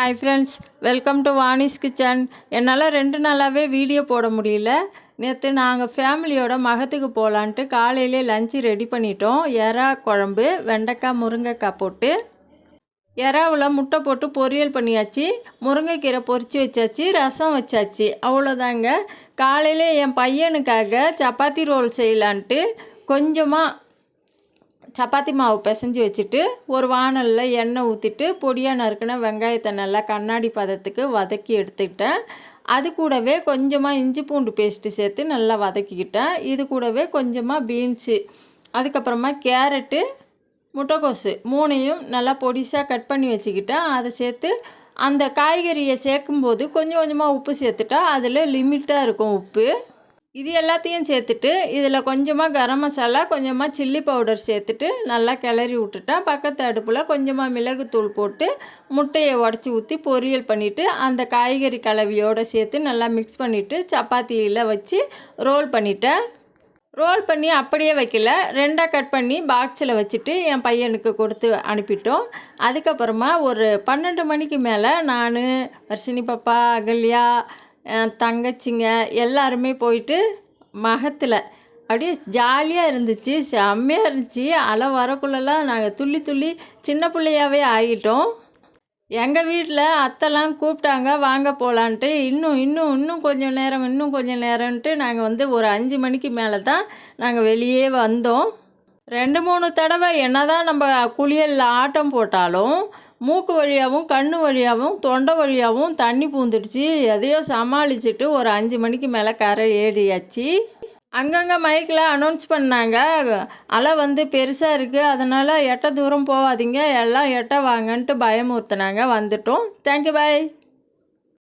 Hi friends welcome to Vani's kitchen என்னால் ரெண்டு நாளாகவே வீடியோ போட முடியல. நேற்று நாங்கள் ஃபேமிலியோட மகத்துக்கு போகலான்ட்டு காலையிலே லஞ்சு ரெடி பண்ணிட்டோம். எறா குழம்பு வெண்டைக்காய் முருங்கைக்காய் போட்டு. எறாவில் முட்டை போட்டு பொரியல் பண்ணியாச்சு. முருங்கைக்கீரை பொரித்து வச்சாச்சு ரசம் வச்சாச்சு. அவ்வளோதாங்க. காலையில் என் பையனுக்காக சப்பாத்தி ரோல் செய்யலான்ட்டு கொஞ்சமாக சப்பாத்தி மாவு பிசைஞ்சு வச்சுட்டு ஒரு வானலில் எண்ணெய் ஊற்றிட்டு பொடியாக நறுக்கின வெங்காயத்தை நல்லா கண்ணாடி பதத்துக்கு வதக்கி எடுத்துக்கிட்டேன். அது கூடவே கொஞ்சமாக இஞ்சி பூண்டு பேஸ்ட்டு சேர்த்து நல்லா வதக்கிக்கிட்டேன். இது கூடவே கொஞ்சமாக பீன்ஸு அதுக்கப்புறமா கேரட்டு முட்டைக்கோசு மூணையும் நல்லா பொடிசாக கட் பண்ணி வச்சுக்கிட்டேன். அதை சேர்த்து அந்த காய்கறியை சேர்க்கும்போது கொஞ்சம் கொஞ்சமாக உப்பு சேர்த்துட்டா அதில் லிமிட்டாக இருக்கும் உப்பு. இது எல்லாத்தையும் சேர்த்துட்டு இதில் கொஞ்சமாக கரம் மசாலா கொஞ்சமாக சில்லி பவுடர் சேர்த்துட்டு நல்லா கிளறி விட்டுட்டேன் பக்கத்து அடுப்பில் கொஞ்சமாக மிளகுத்தூள் போட்டு முட்டையை உடச்சி ஊற்றி பொரியல் பண்ணிவிட்டு அந்த காய்கறி கலவையோடு சேர்த்து நல்லா மிக்ஸ் பண்ணிவிட்டு சப்பாத்தியில் வச்சு ரோல் பண்ணிட்டேன் ரோல் பண்ணி அப்படியே வைக்கல. ரெண்டாக கட் பண்ணி பாக்ஸில் வச்சுட்டு என் பையனுக்கு கொடுத்து அனுப்பிட்டோம். அதுக்கப்புறமா ஒரு பன்னெண்டு மணிக்கு மேலே நான் வர்ஷினி பாப்பா அகல்யா தங்கச்சிங்க எல்லாருமே போயிட்டு மகத்தில். அப்படியே ஜாலியாக இருந்துச்சு செம்மையாக இருந்துச்சு. அலை வரக்குள்ளெல்லாம் நாங்கள் துள்ளி துள்ளி சின்ன பிள்ளையாவே ஆகிட்டோம். எங்கள் வீட்டில் அத்தைலாம் கூப்பிட்டாங்க வாங்க போகலான்ட்டு இன்னும் இன்னும் இன்னும் கொஞ்சம் நேரம் இன்னும் கொஞ்சம் நேரம்ன்ட்டு நாங்கள் வந்து ஒரு அஞ்சு மணிக்கு மேலே தான் நாங்கள் வெளியே வந்தோம். ரெண்டு மூணு தடவை என்ன தான் நம்ம குளியலில் ஆட்டம் போட்டாலும் மூக்கு வழியாகவும் கண் வழியாகவும் தொண்டை வழியாகவும் தண்ணி பூந்துடுச்சு. எதையோ சமாளிச்சுட்டு ஒரு அஞ்சு மணிக்கு மேலே கரை ஏறியாச்சு. அங்கங்கே மைக்கில் அனௌன்ஸ் பண்ணாங்க. அலை வந்து பெருசாக இருக்குது அதனால் எட்ட தூரம் போகாதீங்க எல்லாம் எட்ட வாங்கன்ட்டு பயமுறுத்துனாங்க. வந்துட்டோம். Thank you bye